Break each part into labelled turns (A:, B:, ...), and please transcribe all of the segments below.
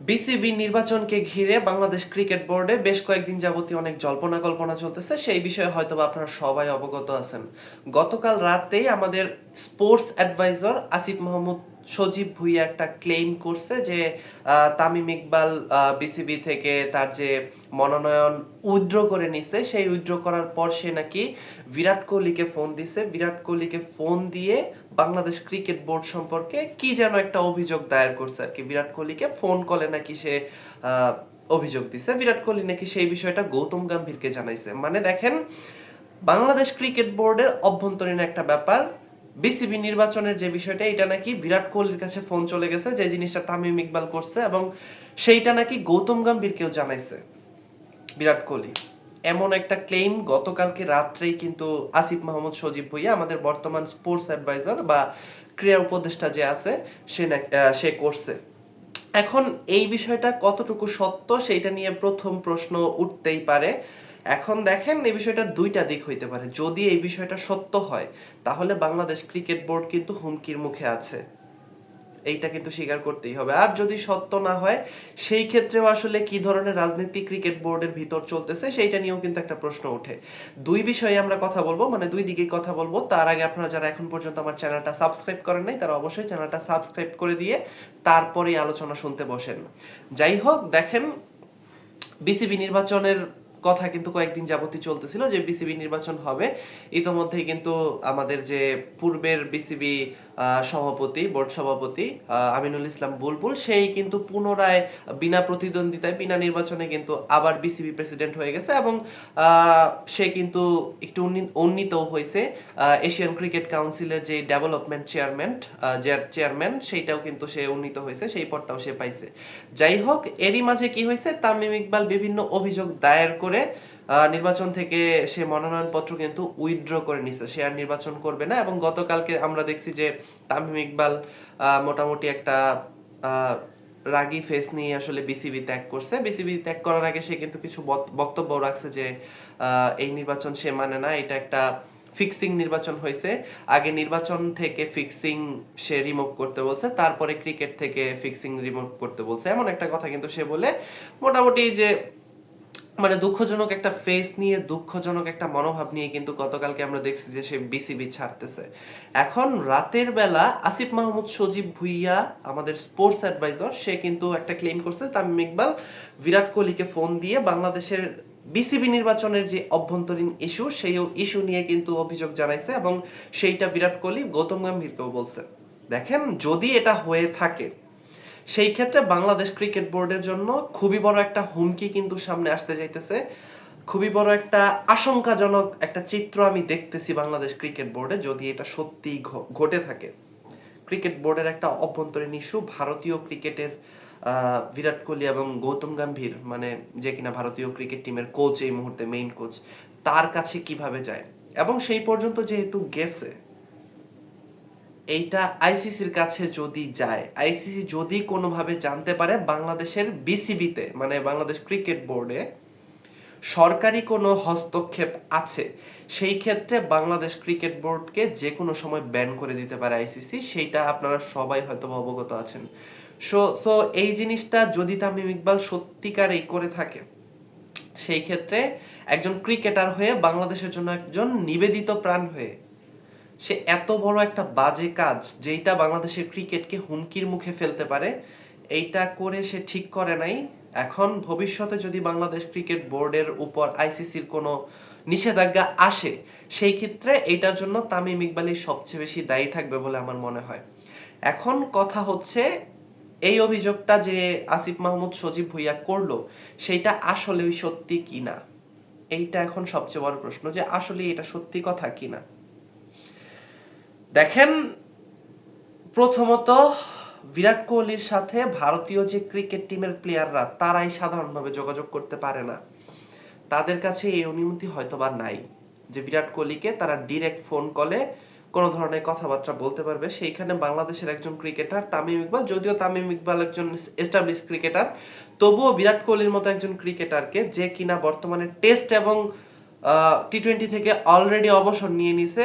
A: BCB নির্বাচনকে ঘিরে Bangladesh cricket বোর্ডে বেশ কয়েকদিন যাবতীয় অনেক জল্পনা কল্পনা চলতেছে। সেই বিষয়ে হয়তো আপনারা সবাই অবগত আছেন। গতকাল রাতেই আমাদের স্পোর্টস অ্যাডভাইজার আসিফ মাহমুদ সজীব ভুইয়া একটা ক্লেম করছে যে তামিম ইকবাল বিসিবি থেকে তার যে মনোনয়ন উইথড্র করে নিছে, সেই উইথড্র করার পর সে নাকি বিরাট কোহলিকে ফোন দিছে। বিরাট কোহলিকে ফোন দিয়ে বাংলাদেশ ক্রিকেট বোর্ড সম্পর্কে কি যেন একটা অভিযোগ দায়ের করছে আর কি। বিরাট কোহলিকে ফোন কলে নাকি সে অভিযোগ দিছে। বিরাট কোহলি নাকি সেই বিষয়টা গৌতম গম্ভীরকে জানাইছে। মানে দেখেন, বাংলাদেশ ক্রিকেট বোর্ডের অভ্যন্তরীণ একটা ব্যাপার। বিসিবি নির্বাচনের যে বিষয়টা, এটা নাকি বিরাট কোহলির কাছে ফোন চলে গেছে, যে জিনিসটা তামিম ইকবাল করছে এবং সেইটা নাকি গৌতম গম্ভীরকেও জানাইছে বিরাট কোহলি। এমন একটা ক্লেম গতকালকে রাত্রেই কিন্তু আসিফ মাহমুদ সজীব ভুইয়া, আমাদের বর্তমান স্পোর্টস অ্যাডভাইজার বা ক্রীড়া উপদেষ্টা যে আছে, সে সে করছে। এখন এই বিষয়টা কতটুকু সত্য, সেইটা নিয়ে প্রথম প্রশ্ন উঠতেই পারে। এখন দেখেন এই বিষয়টার দুইটা দিক হইতে পারে। যদি এই বিষয়টা সত্য হয়, তাহলে বাংলাদেশ ক্রিকেট বোর্ড কিন্তু হুমকির মুখে আছে। এইটা কিন্তু স্বীকার করতেই হবে। আর যদি সত্য না হয়, সেই ক্ষেত্রেও আসলে কি ধরনের রাজনীতি ক্রিকেট বোর্ডের ভিতর চলতেছে, সেইটা নিয়েও কিন্তু একটা প্রশ্ন ওঠে। দুই বিষয়ে আমরা কথা বলব মানে দুই দিকেই কথা বলব। তার আগে আপনারা যারা এখন পর্যন্ত আমার চ্যানেলটা সাবস্ক্রাইব করেন নাই, তারা অবশ্যই চ্যানেলটা সাবস্ক্রাইব করে দিয়ে তারপরে আলোচনা শুনতে বসেন। যাই হোক, দেখেন, বিসিবি নির্বাচনের কথা কিন্তু কয়েকদিন যাবতই চলতেছিল যে বিসিবি নির্বাচন হবে। ইতোমধ্যেই কিন্তু আমাদের যে পূর্বের বিসিবি সভাপতি, বোর্ড সভাপতি আমিনুল ইসলাম বুলবুল, সেই কিন্তু পুনরায় বিনা প্রতিদ্বন্দ্বিতায়, বিনা নির্বাচনে কিন্তু আবার বিসিবি প্রেসিডেন্ট হয়ে গেছে এবং সে কিন্তু একটু উন্নি- উন্নীতও হয়েছে। এশিয়ান ক্রিকেট কাউন্সিলের যে ডেভেলপমেন্ট চেয়ারম্যান চেয়ারম্যান সেইটাও কিন্তু সে উন্নীত হয়েছে, সেই পদটাও সে পাইছে। যাই হোক, এরই মাঝে কি হয়েছে? তামিম ইকবাল বিভিন্ন অভিযোগ দায়ের করে আহ, নির্বাচন থেকে সে মনোনয়নপত্র কিন্তু উইথড্র করে নিছে। সে আর নির্বাচন করবে না এবং গতকালকে আমরা দেখছি যে তামিম ইকবাল মোটামুটি একটা রাগী ফেস নিয়ে আসলে বিসিবি ত্যাগ করছে। বিসিবি ত্যাগ করার আগে সে কিন্তু কিছু বক্তব্য রাখছে যে এই নির্বাচন সে মানে না এটা একটা ফিক্সিং নির্বাচন হয়েছে। আগে নির্বাচন থেকে ফিক্সিং সে রিমুভ করতে বলছে তারপরে ক্রিকেট থেকে ফিক্সিং রিমুভ করতে বলছে। এমন একটা কথা কিন্তু সে বলে। মোটামুটি যে মানে দুঃখজনক একটা ফেস নিয়ে, দুঃখজনক একটা মনোভাব নিয়ে কিন্তু গতকালকে আমরা দেখছি যে সে বিসিবি ছাড়তেছে। এখন রাতের বেলা আসিফ মাহমুদ সজীব ভুইয়া, আমাদের স্পোর্টস অ্যাডভাইজার সে কিন্তু একটা ক্লেম করছে, তামিম ইকবাল, বিরাট কোহলিকে ফোন দিয়ে বাংলাদেশের বিসিবি নির্বাচনের যে অভ্যন্তরীণ ইস্যু সেই ইস্যু নিয়ে কিন্তু অভিযোগ জানাইছে এবং সেইটা বিরাট কোহলি গৌতম গম্ভীরকেও বলছে। দেখেন, যদি এটা হয়ে থাকে সেই ক্ষেত্রে বাংলাদেশ ক্রিকেট বোর্ডের জন্য খুবই বড় একটা হুমকি কিন্তু সামনে আসতে যাইতেছে। খুবই বড় একটা আশঙ্কাজনক একটা চিত্র আমি দেখতেছি বাংলাদেশ ক্রিকেট বোর্ডে, যদি এটা সত্যি ঘটে থাকে। ক্রিকেট বোর্ডের একটা অভ্যন্তরীণ ইস্যু, ভারতীয় ক্রিকেটের বিরাট কোহলি এবং গৌতম গম্ভীর মানে যে কিনা ভারতীয় ক্রিকেট টিমের কোচ এই মুহূর্তে মেইন কোচ তার কাছে কীভাবে যায়? এবং সেই পর্যন্ত যেহেতু গেছে এইটা আইসিসির কাছে যদি যায়, আইসিসি যদি কোনোভাবে জানতে পারে বাংলাদেশের বিসিবিতে মানে বাংলাদেশ ক্রিকেট বোর্ডে সরকারি কোনো হস্তক্ষেপ আছে, সেই ক্ষেত্রে বাংলাদেশ ক্রিকেট বোর্ডকে যে কোনো সময় ব্যান করে দিতে পারে আইসিসি, সেইটা আপনারা সবাই হয়তো অবগত আছেন। সো সো এই জিনিসটা যদি তামিম ইকবাল সত্যিকারেই করে থাকে, সেই ক্ষেত্রে একজন ক্রিকেটার হয়ে বাংলাদেশের জন্য একজন নিবেদিত প্রাণ হয়ে সে এত বড় একটা বাজে কাজ যেটা বাংলাদেশের ক্রিকেটকে হুমকির মুখে ফেলতে পারে, এইটা করে সে ঠিক করে নাই। এখন ভবিষ্যতে যদি বাংলাদেশ ক্রিকেট বোর্ডের উপর আইসিসির কোনো নিষেধাজ্ঞা আসে, সেই ক্ষেত্রে এইটার জন্য তামিম ইকবালই সবচেয়ে বেশি দায়ী থাকবে বলে আমার মনে হয়। এখন কথা হচ্ছে, এই অভিযোগটা যে আসিফ মাহমুদ সজীব ভুইয়া করল, সেইটা আসলেই সত্যি কিনা? এইটা এখন সবচেয়ে বড় প্রশ্ন যে আসলে এটা সত্যি কথা কিনা? দেখেন, প্রথমত বিরাট কোহলির সাথে ভারতীয় যে ক্রিকেট টিমের প্লেয়াররা, তারাই সাধারণভাবে যোগাযোগ করতে পারে না। তাদের কাছে এই অনুমতি হয়তো বা নাই যে বিরাট কোহলিকে তারা ডিরেক্ট ফোন কলে কোনো ধরনের কথাবার্তা বলতে পারবে। সেইখানে বাংলাদেশের একজন ক্রিকেটার তামিম ইকবাল, যদিও তামিম ইকবাল একজন এস্টাবলিশ ক্রিকেটার তবুও বিরাট কোহলির মতো একজন ক্রিকেটারকে যে কিনা বর্তমানে টেস্ট এবং টি টোয়েন্টি থেকে অলরেডি অবসর নিয়ে নিছে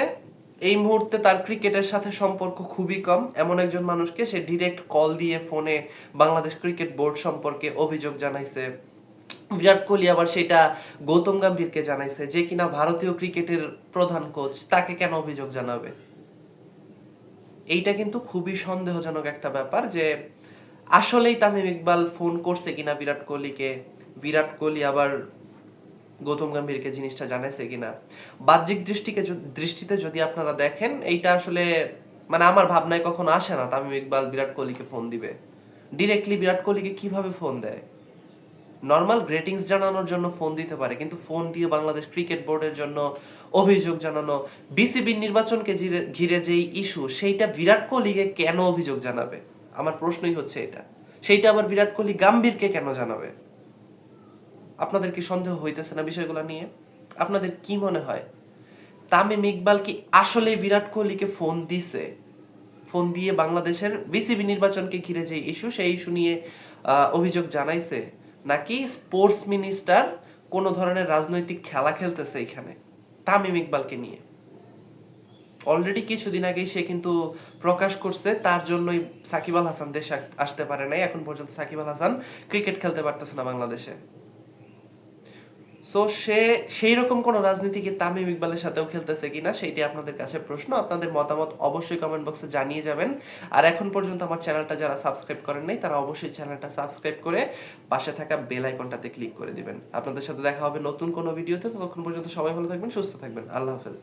A: এই মুহূর্তে তার ক্রিকেটের সাথে সম্পর্ক খুবই কম। এমন একজন মানুষকে সে ডিরেক্ট কল দিয়ে ফোনে বাংলাদেশ ক্রিকেট বোর্ড সম্পর্কে অভিযোগ জানাইছে। বিরাট কোহলি আবার সেটা গৌতম গম্ভীরকে জানাইছে যে কিনা ভারতীয় ক্রিকেটের প্রধান কোচ তাকে কেন অভিযোগ জানাবে? এইটা কিন্তু খুবই সন্দেহজনক একটা ব্যাপার যে আসলেই তামিম ইকবাল ফোন করছে কিনা বিরাট কোহলিকে। বিরাট কোহলি আবার গৌতম গম্ভীরকে জিনিসটা জানাইছে কিনা। বাহ্যিক দৃষ্টিকে দৃষ্টিতে যদি আপনারা দেখেন, এইটা আসলে মানে আমার ভাবনায় কখনো আসে না তামিম ইকবাল বিরাট কোহলিকে ফোন দিবে। ডিরেক্টলি বিরাট কোহলিকে কীভাবে ফোন দেয়? নর্মাল গ্রেটিংস জানানোর জন্য ফোন দিতে পারে, কিন্তু ফোন দিয়ে বাংলাদেশ ক্রিকেট বোর্ডের জন্য অভিযোগ জানানো বিসিবির নির্বাচনকে ঘিরে- যেই ইস্যু সেইটা বিরাট কোহলিকে কেন অভিযোগ জানাবে? আমার প্রশ্নই হচ্ছে এটা। সেইটা আবার বিরাট কোহলি গাম্ভীরকে কেন জানাবে? আপনাদের কি সন্দেহ হইতেছে না বিষয়গুলো নিয়ে? আপনাদের কি মনে হয়? তামিম ইকবাল কি আসলে বিরাট কোহলিকে ফোন দিছে? ফোন দিয়ে বাংলাদেশের বিসিবি নির্বাচনকে ঘিরে যে ইস্যু, সেই ইস্যু নিয়ে অভিযোগ জানাইছে। নাকি স্পোর্টস মিনিস্টার কোন ধরনের রাজনৈতিক খেলা খেলতেছে এখানে, তামিম ইকবালকে নিয়ে? অলরেডি কিছুদিন আগেই সে কিন্তু প্রকাশ করছে, তার জন্যই সাকিব আল হাসান দেশে আস- আসতে পারে নাই। এখন পর্যন্ত সাকিব আল হাসান ক্রিকেট খেলতে পারতেছে না বাংলাদেশে। সো সে সেই রকম কোন রাজনীতিকে তামিম ইকবালের সাথেও খেলতেছে কিনা সেইটি আপনাদের কাছে প্রশ্ন। আপনাদের মতামত অবশ্যই কমেন্ট বক্সে জানিয়ে যাবেন। আর এখন পর্যন্ত আমার চ্যানেলটা যারা সাবস্ক্রাইব করেন নাই, তারা অবশ্যই চ্যানেলটা সাবস্ক্রাইব করে পাশে থাকা বেল আইকনটাতে ক্লিক করে দিবেন। আপনাদের সাথে দেখা হবে নতুন কোনো ভিডিওতে ততক্ষণ পর্যন্ত সবাই ভালো থাকবেন, সুস্থ থাকবেন। আল্লাহ হাফেজ।